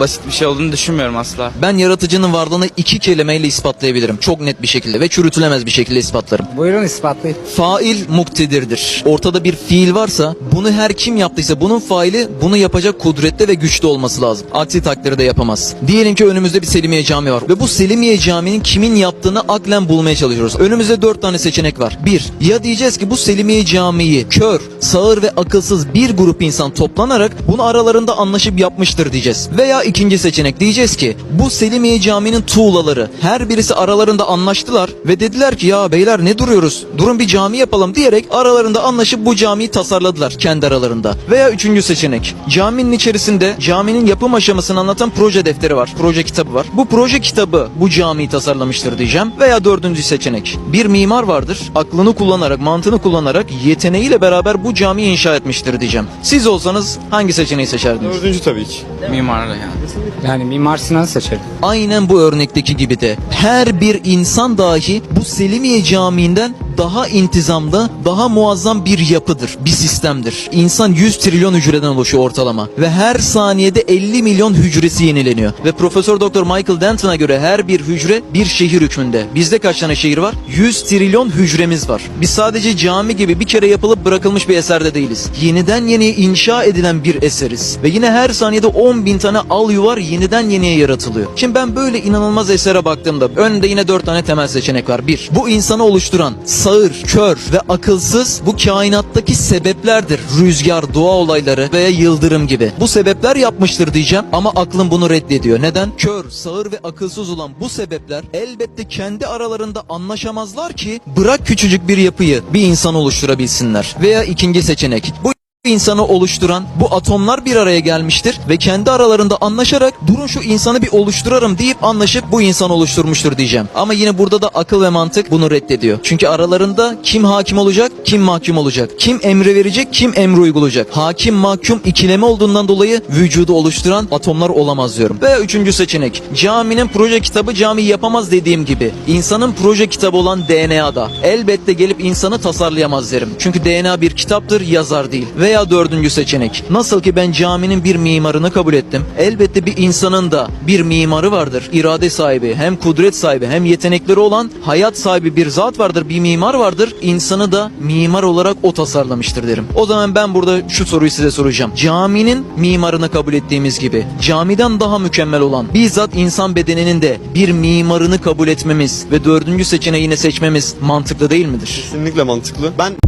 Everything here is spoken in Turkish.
basit bir şey olduğunu düşünmüyorum asla. Ben yaratıcının varlığını iki kelimeyle ispatlayabilirim. Çok net bir şekilde ve çürütülemez bir şekilde ispatlarım. Buyurun ispatlayın. Fail muktedirdir. Ortada bir fiil varsa bunu her kim yaptıysa bunun faili bunu yapacak kudrette ve güçlü olması lazım. Aksi takdirde yapamaz. Diyelim ki önümüzde bir Selimiye Camii var ve bu Selimiye Camii'nin kimin yaptığını aklen bulmaya çalışıyoruz. Önümüzde dört tane seçenek var. Bir, ya diyeceğiz ki bu Selimiye Camii kör, sağır ve akılsız bir grup insan toplanarak bunu aralarında anlaşıp yapmıştır diyeceğiz. Veya ikinci seçenek diyeceğiz ki bu Selimiye Camii'nin tuğlaları her birisi aralarında anlaştılar ve dediler ki ya beyler ne duruyoruz? Durun bir cami yapalım diyerek aralarında anlaşıp bu camiyi tasarladılar kendi aralarında. Veya üçüncü seçenek. Caminin içerisinde caminin yapım aşamasını anlatan proje defteri var. Proje kitabı var. Bu proje kitabı bu camiyi tasarlamıştır diyeceğim. Veya dördüncü seçenek. Bir mimar vardır. Aklını kullanarak, mantığını kullanarak yeteneğiyle beraber bu camiyi inşa etmiştir diyeceğim. Siz olsanız hangi seçeneği seçerdiniz? Dördüncü tabii ki. Mimarlı yani. Yani Mimar Sinan'ı seçerim. Aynen bu örnekteki gibi de her bir insan dahi bu Selimiye Camii'nden daha intizamlı, daha muazzam bir yapıdır, bir sistemdir. İnsan 100 trilyon hücreden oluşuyor ortalama ve her saniyede 50 milyon hücresi yenileniyor. Ve Profesör Doktor Michael Denton'a göre her bir hücre bir şehir hükmünde. Bizde kaç tane şehir var? 100 trilyon hücremiz var. Biz sadece cami gibi bir kere yapılıp bırakılmış bir eserde değiliz. Yeniden yeniye inşa edilen bir eseriz. Ve yine her saniyede 10 bin tane al yuvar yeniden yeniye yaratılıyor. Şimdi ben böyle inanılmaz esere baktığımda önünde yine 4 tane temel seçenek var. 1. Bu insanı oluşturan sağır, kör ve akılsız bu kainattaki sebeplerdir. Rüzgar, doğa olayları veya yıldırım gibi. Bu sebepler yapmıştır diyeceğim ama aklım bunu reddediyor. Neden? Kör, sağır ve akılsız olan bu sebepler elbette kendi aralarında anlaşamazlar ki bırak küçücük bir yapıyı bir insan oluşturabilsinler. Veya ikinci seçenek. Bu insanı oluşturan bu atomlar bir araya gelmiştir ve kendi aralarında anlaşarak durun şu insanı bir oluşturarım deyip anlaşıp bu insanı oluşturmuştur diyeceğim. Ama yine burada da akıl ve mantık bunu reddediyor. Çünkü aralarında kim hakim olacak, kim mahkum olacak, kim emri verecek, kim emri uygulayacak. Hakim mahkum ikileme olduğundan dolayı vücudu oluşturan atomlar olamaz diyorum. Ve üçüncü seçenek. Caminin proje kitabı cami yapamaz dediğim gibi. insanın proje kitabı olan DNA'da elbette gelip insanı tasarlayamaz derim. Çünkü DNA bir kitaptır, yazar değil. Veya dördüncü seçenek. Nasıl ki ben caminin bir mimarını kabul ettim. Elbette bir insanın da bir mimarı vardır. İrade sahibi, hem kudret sahibi, hem yetenekleri olan hayat sahibi bir zat vardır, bir mimar vardır. İnsanı da mimar olarak o tasarlamıştır derim. O zaman ben burada şu soruyu size soracağım. Caminin mimarını kabul ettiğimiz gibi camiden daha mükemmel olan bizzat insan bedeninin de bir mimarını kabul etmemiz ve dördüncü seçeneği yine seçmemiz mantıklı değil midir? Kesinlikle mantıklı. Ben